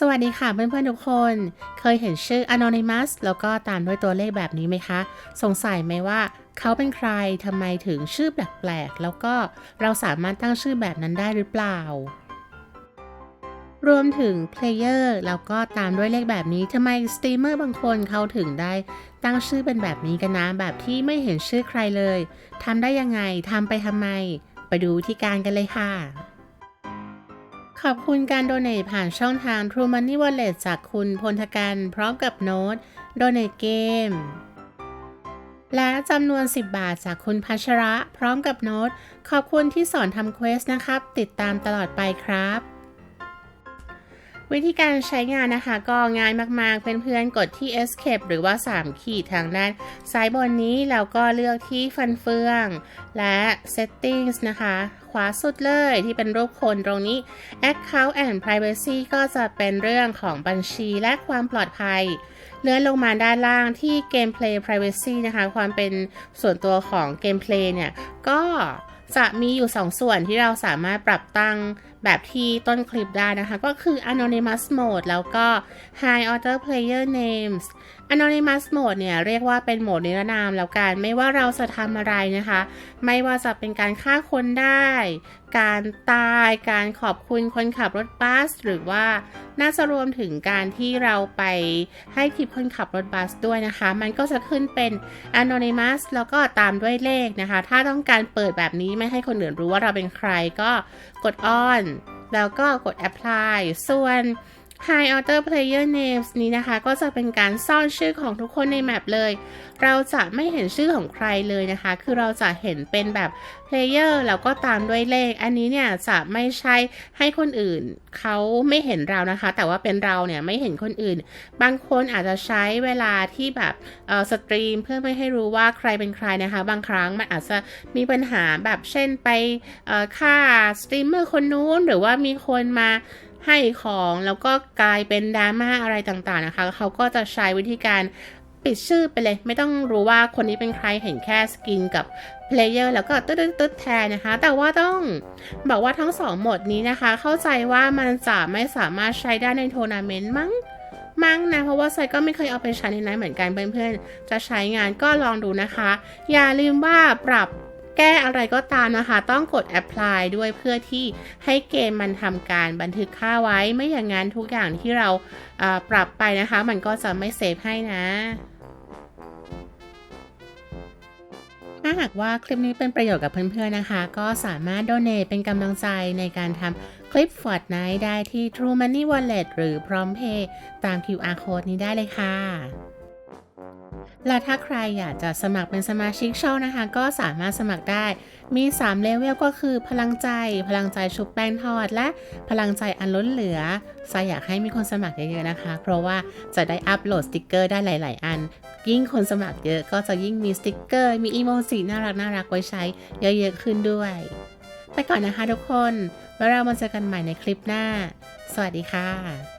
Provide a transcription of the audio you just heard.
สวัสดีค่ะเพื่อนๆทุกคน เคยเห็นชื่อ Anonymous แล้วก็ตามด้วยตัวเลขแบบนี้ไหมคะ สงสัยไหมว่าเขาเป็นใครทำไมถึงชื่อแปลกๆ แล้วก็เราสามารถตั้งชื่อแบบนั้นได้หรือเปล่า รวมถึง Player แล้วก็ตามด้วยเลขแบบนี้ทำไมสตรีมเมอร์บางคนเขาถึงได้ตั้งชื่อเป็นแบบนี้กันนะ แบบที่ไม่เห็นชื่อใครเลยทำได้ยังไงทำไปทำไม ไปดูวิธีการกันเลยค่ะ ขอบคุณการโดเน a ผ่านช่องทาง True Money Wallet จากคุณพลธการพร้อมกับโน้ตโดเน a เกม และจำนวน 10 บาทจากคุณพัชระ พร้อมกับโน้ต ขอบคุณที่สอนทำเควสนะครับ ติดตามตลอดไปครับ วิธีการใช้งานนะคะ ก็ง่ายมากๆ เพื่อนๆ กดที่ escape หรือว่า 3 ขีดทางด้านซ้ายบนนี้ แล้วก็เลือกที่ฟันเฟือง และ settings นะคะ วาสุดเลยที่เป็นรูปคนตรงนี้ account and privacy ก็จะเป็นเรื่องของบัญชีและความปลอดภัย เลื่อนลงมาด้านล่างที่ gameplay privacy นะคะ ความเป็นส่วนตัวของ gameplay เนี่ย ก็จะมีอยู่ 2ส่วนที่เราสามารถปรับตั้ง แบบที่ต้นคลิปได้นะคะ ก็คือ anonymous mode แล้วก็ high order player names anonymous mode เนี่ยเรียกว่าเป็นโหมดนิรนามแล้วกัน ไม่ว่าเราจะทำอะไรนะคะ ไม่ว่าจะเป็นการฆ่าคนได้ การตาย การขอบคุณคนขับรถบัส หรือว่าน่าจะรวมถึงการที่เราไปให้ทิปคนขับรถบัสด้วยนะคะ มันก็จะขึ้นเป็น anonymous แล้วก็ตามด้วยเลขนะคะ ถ้าต้องการเปิดแบบนี้ไม่ให้คนอื่นรู้ว่าเราเป็นใครก็กด on แล้วก็กด apply ส่วน High Order Player Names นี้นะคะ ก็จะเป็นการซ่อนชื่อของทุกคนในแมปเลย เราจะไม่เห็นชื่อของใครเลยนะคะ คือเราจะเห็นเป็นแบบ Player แล้วก็ตามด้วยเลข อันนี้เนี่ยจะไม่ใช่ให้คนอื่นเขาไม่เห็นเรานะคะ แต่ว่าเป็นเราเนี่ยไม่เห็นคนอื่น บางคนอาจจะใช้เวลาที่แบบสตรีมเพื่อไม่ให้รู้ว่าใครเป็นใครนะคะ บางครั้งมันอาจจะมีปัญหาแบบเช่นไปฆ่าสตรีมเมอร์คนนู้นหรือว่ามีคนมา ให้ของแล้วก็กลายเป็นดราม่าอะไรต่างๆนะคะ เขาก็จะใช้วิธีการปิดชื่อไปเลย ไม่ต้องรู้ว่าคนนี้เป็นใครเห็นแค่สกินกับเพลเยอร์แล้วก็ตึ๊ดตึ๊ดแทนนะคะ แต่ว่าต้องบอกว่าทั้งสองโหมดนี้นะคะ เข้าใจว่ามันจะไม่สามารถใช้ได้ในทัวร์นาเมนต์มั้งมั้งนะ เพราะว่าไซก็ไม่เคยเอาไปใช้ในนั้นเหมือนกันเพื่อนๆ จะใช้งานก็ลองดูนะคะ อย่าลืมว่าปรับ แก้อะไรก็ตามนะคะ ต้องกด apply ด้วยเพื่อที่ให้เกมมันทำการบันทึกค่าไว้ไม่อย่างนั้นทุกอย่างที่เราปรับไปนะคะ มันก็จะไม่เซฟให้นะถ้าหากว่าคลิปนี้เป็นประโยชน์กับเพื่อนๆนะคะ ก็สามารถโดเน a เป็นกำลังใจในการทำคลิป Fortnite ได้ที่ True Money Wallet หรือ PromptPay ตาม QR code นี้ได้เลยค่ะ และถ้าใครอยากจะสมัครเป็นสมาชิกช่องนะคะ ก็สามารถสมัครได้ มี3เลเวลก็คือ พลังใจ พลังใจชุบแป้งทอด และพลังใจอันล้นเหลือซายอยากให้มีคนสมัครเยอะๆนะคะ เพราะว่าจะได้อัปโหลดสติกเกอร์ได้หลาย ๆ อัน ยิ่งคนสมัครเยอะก็จะยิ่งมีสติกเกอร์ มีอีโมจิน่ารักน่ารักไว้ใช้เยอะๆขึ้นด้วย ไปก่อนนะคะทุกคน แล้วเรามาเจอกันใหม่ในคลิปหน้า สวัสดีค่ะ